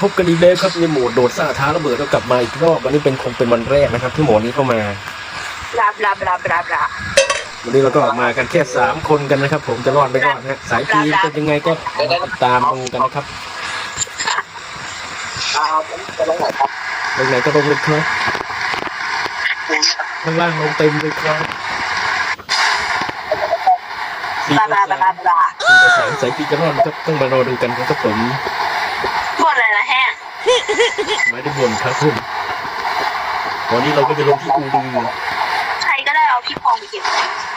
พบกันอีกแล้วครับในโหมดโดดซ่าท้าระเบิดแล้วกลับมาอีกรอบวันนี้เป็นคงเป็นวันแรกนะครับ ที่โหมดนี้เข้ามาลาบลาบลาบลาบลาวันนี้เราก็มากันแค่สามคนกันนะครับ ผมจะรอดไม่รอดนะฮะสายทีมเป็นยังไงก็ติดตามดูกันนะครับจะลงไหนครับลงไหนก็ลงเลยครับข้างล่างลงเต็มเลยครับสี่บลาบลาบลาบลาสามสายทีจะรอดนะครับต้องมารอดูกันครับผมบนอะไรนะ ไม่ได้บ่นครับผมวันนี้เราก็จะลงที่อูเรือใครก็ได้เอาพี่ปองไปเก็บ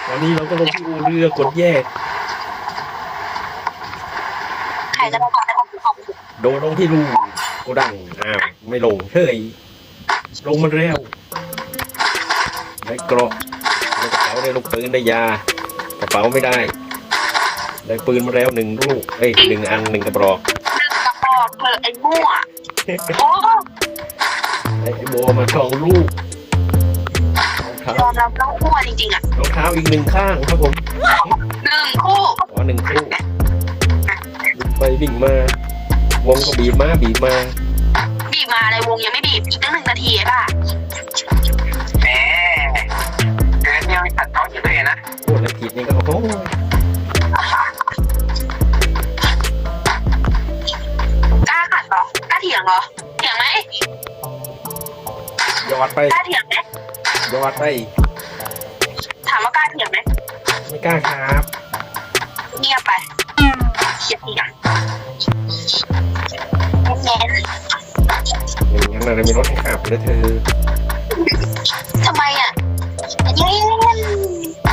วันนี้เราก็ลงที่อูเรือกดแยก ใครก็ได้เอาพี่ปองไปเก็บโดนลงที่รูโกดังอ้าวไม่ลงเฮ้ยลงมาเร็วได้เกราะได้กระเป๋าได้ลูกปืนได้ยากระเป๋าไม่ได้ ได้ปืนมาแล้วหนึ่งลูกเอ้ยหนึ่งอันหนึ่งกระบอกหนึ่งกระบอกเธอไอ้มั่ว โอ้ได้ไอ้โบมาสองลูกรองเท้ายอมรับต้องมั่วจริงๆอะรองเท้าอีกหนึ่งข้างครับผมหนึ่งคู่อ๋อหนึ่งคู่วิ่งไปวิ่งมา วงก็บีบมาบีบมา บีบมาเลยวงยังไม่บีบอีกตั้งหนึ่งนาทีไอ้บ้า ยงเหรอเถียงไหมยอดไปกล้าเถียงไหมยอดไป ถามว่ากล้าเถียงไหมไม่กล้าครับเงียบไปเขียนอีกอะแน่นอย่างนั้นเรามีรถให้ขับเลยเธอทำไมอะเย็นไ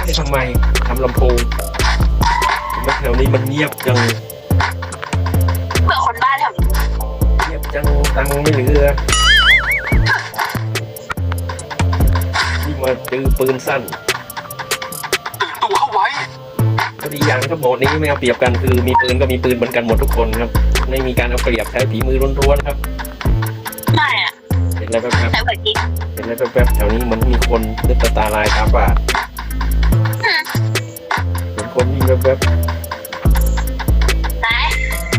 ม่ทำไมทำลำโพงแล้วแถวนี้มันเงียบจัง ตังค์ไม่เหลือที่มาจือปืนสั้นตัวเข้าไว้ก็ดีอย่างครับโหมดนี้ไม่เอาเปรียบกันคือมีปืนก็มีปืนเหมือนกันหมดทุกคนครับ ไม่มีการเอาเปรียบใช้ฝีมือล้วนๆครับไม่อะเห็นอะไรแป๊บแต่เผื่อจริงๆเห็นอะไรแป๊บๆแถวนี้เหมันมีคนเลือดตาลายตาบาดเห็นคนวิ่งแป๊บไหน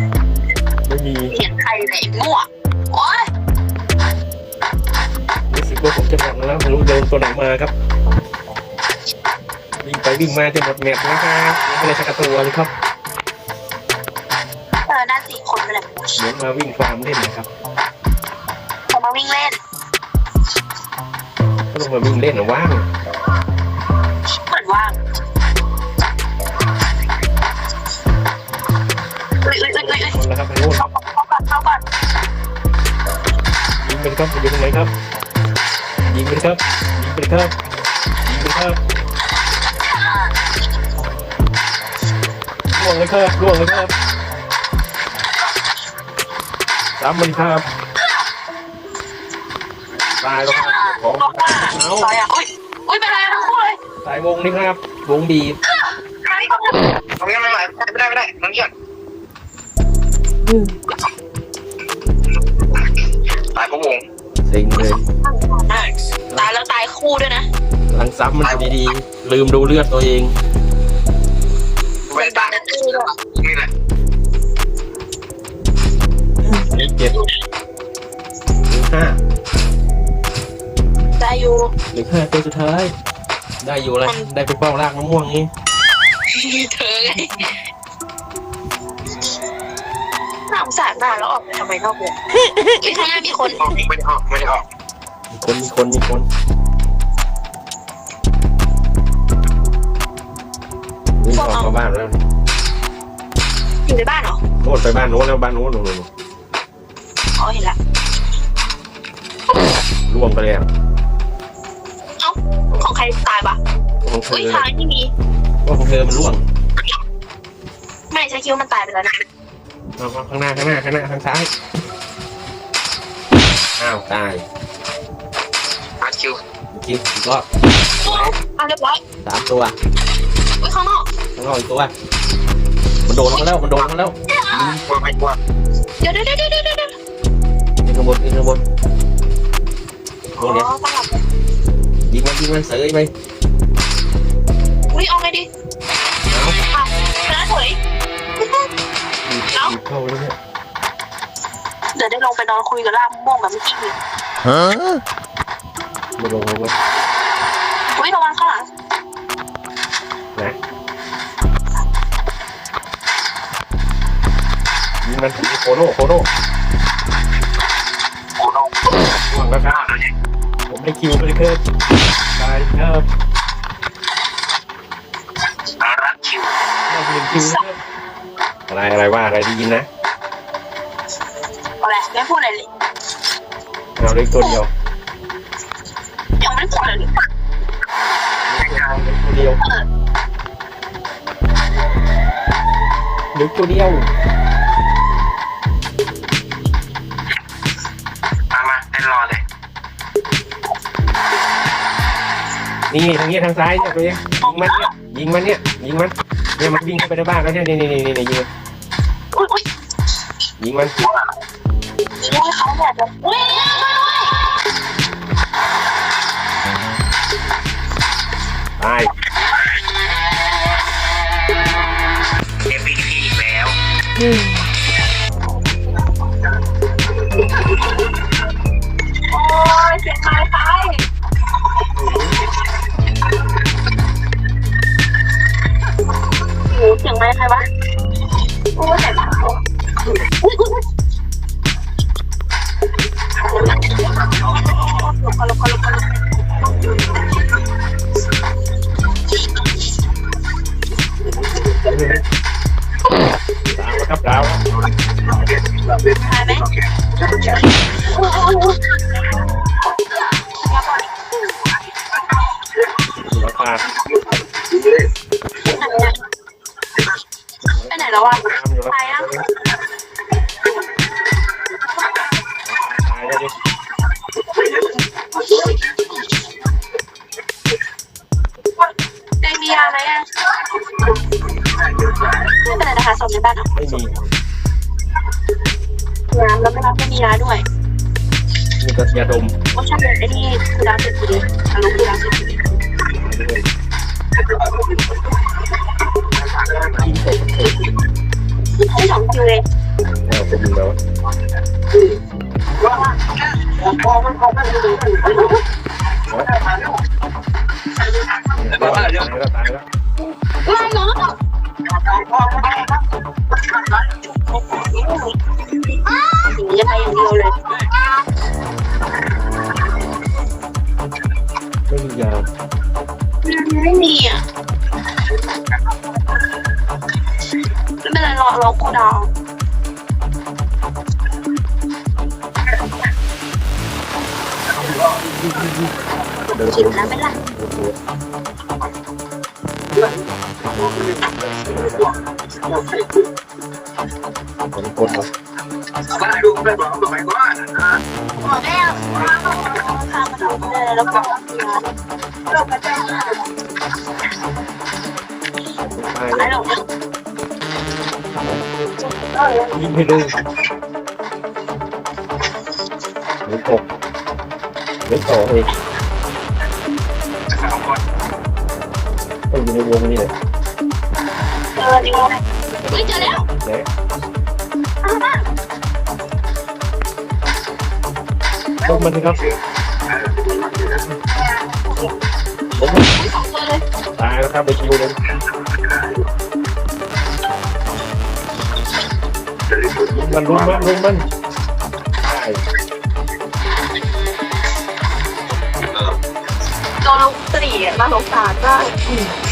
ๆไม่มี เสียงใครไหนมั่วโอ๊ย รู้สึกว่าผมจะหมดแล้วไม่รู้โดนตัวไหนมาครับวิ่งไปวิ่งมาจะหมดแมปนะครับไม่ได้สักตัวเลยครับเออน่าสี่คนไปเลยเหมือนมาวิ่งฟาร์มเล่นนะครับเขามาวิ่งเล่นก็ลงมาวิ่งเล่นหรือว่างเหมือนว่างอุ้ยอุ้ยอุ้ยอุ้ยคนแล้วครับไปโน่นเข้าก่อนเข้าก่อนเข้าก่อนยิงเป็นครับอยู่ตรงไหนครับ ยิงเป็นครับยิงเป็นครับยิงเป็นครับล่วงเลยครับล่วงเลยครับสามมันครับตายแล้วครับของบอกว่าเอาต่อยอะอุ้ยอุ้ยเป็นไรทั้งคู่เลยสายวงนี่ครับ วงบีบใครก็ไม่รู้ตรงนี้ไม่ไหวไม่ได้ไม่ได้น้องเยี่ยมตายพวกวง เซ็งเลยตายแล้วตายคู่ด้วยนะหลังซ้ำมันอยู่ดีๆ ลืมดูเลือดตัวเองเว้นตายนี่แหละเจ็ดหรือห้าได้อยู่หรือห้าตัวสุดท้าย ได้อยู่เลยได้ไปเป้ารากมะม่วงนี้เธอไง งสารมากแล้วออกไปทำไมนอกวงเฮ้ยข้างหน้ามีคนออกไม่ได้ออกไม่ได้ออกมีคนมีคนมีคนวิ่งออกมาบ้านแล้วนี่อยู่ในบ้านเหรอโน่นไปบ้านโน้นแล้วบ้านโน้นโน่นโน่นอ๋อเห็นละล่วงไปแล้วของใครตายปะของเธอุ้ยอท้ายนี่มีว่าของเธอมันล่วงไม่ใช่คิดว่ามันตายไปแล้วนะ เอาเอาข้างหน้าข้างหน้าข้างหน้าทางซ้ายอ้าวตายอาคิวอีกทีอีกรอบอะเรียบร้อยสามตัวอุ้ยข้างนอกข้างนอกอีกตัวมันโดนลงมาแล้วมันโดนลงมาแล้วกลัวไม่กลัวเดี๋ยวเดี๋ยวเดี๋ยวเดี๋ยวเดี๋ยวยิงข้างบนยิงข้างบนโดอ๋นเนี่ยอตั้งหลักยิงมันยิงมันเสยไปอุ้ยเอาไงดี เฉยเข้าแล้วเนี่ยเดี๋ยวได้ลลงไปนอนคุยกับล่ามม่วงแบบเมื่อกี้ไม่ลงเลยเว้ยอุ้ยระวังข้างหลังนะยิงมันโคโน่โคโน่โอ้โหห่วงแล้วครับผมได้คิวไปเลยครับได้ครับรักคิวได้หนึ่งคิวครับ อะไรอะไรว่าอะไรได้ยินนะอะไรไม่พูดอะไรเลยเอาเล็กตัวเดียวยังไม่ได้พูดอะไรเลยตัวเดียวเล็กตัวเดียวมามาเต้นรอเลยนี่ทางนี้ทางซ้ายเนี่ยตัวเองยิงมันเนี่ยยิงมันเนี่ยยิงมันเนี่ยมันวิ่งเข้าไปในบ้านแล้วเนี่ยนี่นี่นี่นี่ยิงอุ้ยอุ้ย ยิงมันยิงให้เขาเนี่ยจะอุ้ยตายเอฟบีพีอีกแล้ว ครับดาวตายไหมโอ้ยโอ้ยโอ้ยอย่าก่อนราคาไปไหนแล้ววะไปอยู่ะ ในบ้านเอาไม่มีน้ำแล้วไม่รับไม่มียาด้วยมีแต่ยาดมว่าใช่ไอ้นี่คือดาวเสร็จพอดีอารมณ์คือดาวเสร็จพอดีกินเสร็จให้สองคิวเลยแล้วผมดูแล้วต ไม่มีอะไม่เป็นไรรอรอกูดาว เดินจิบแล้วไม่ละผมกดมาดูไปบอกต่อไปว่าบอกแล้วพามาดูเลยแล้วก็ตายไอ้แล้วหลงยิงให้ดูหรือตกหรือต่อเองสองคนต้องอยู่ในวงนี้เลยเออจริงเลยเฮ้ยเจอแล้วเนี่ยอ้าวมาลงมันสิครับลงสองตัวเลยตายแล้วครับไปคิวเลย มันลงมันลงมันตายโดนลูกตรีน่าสงสารมากต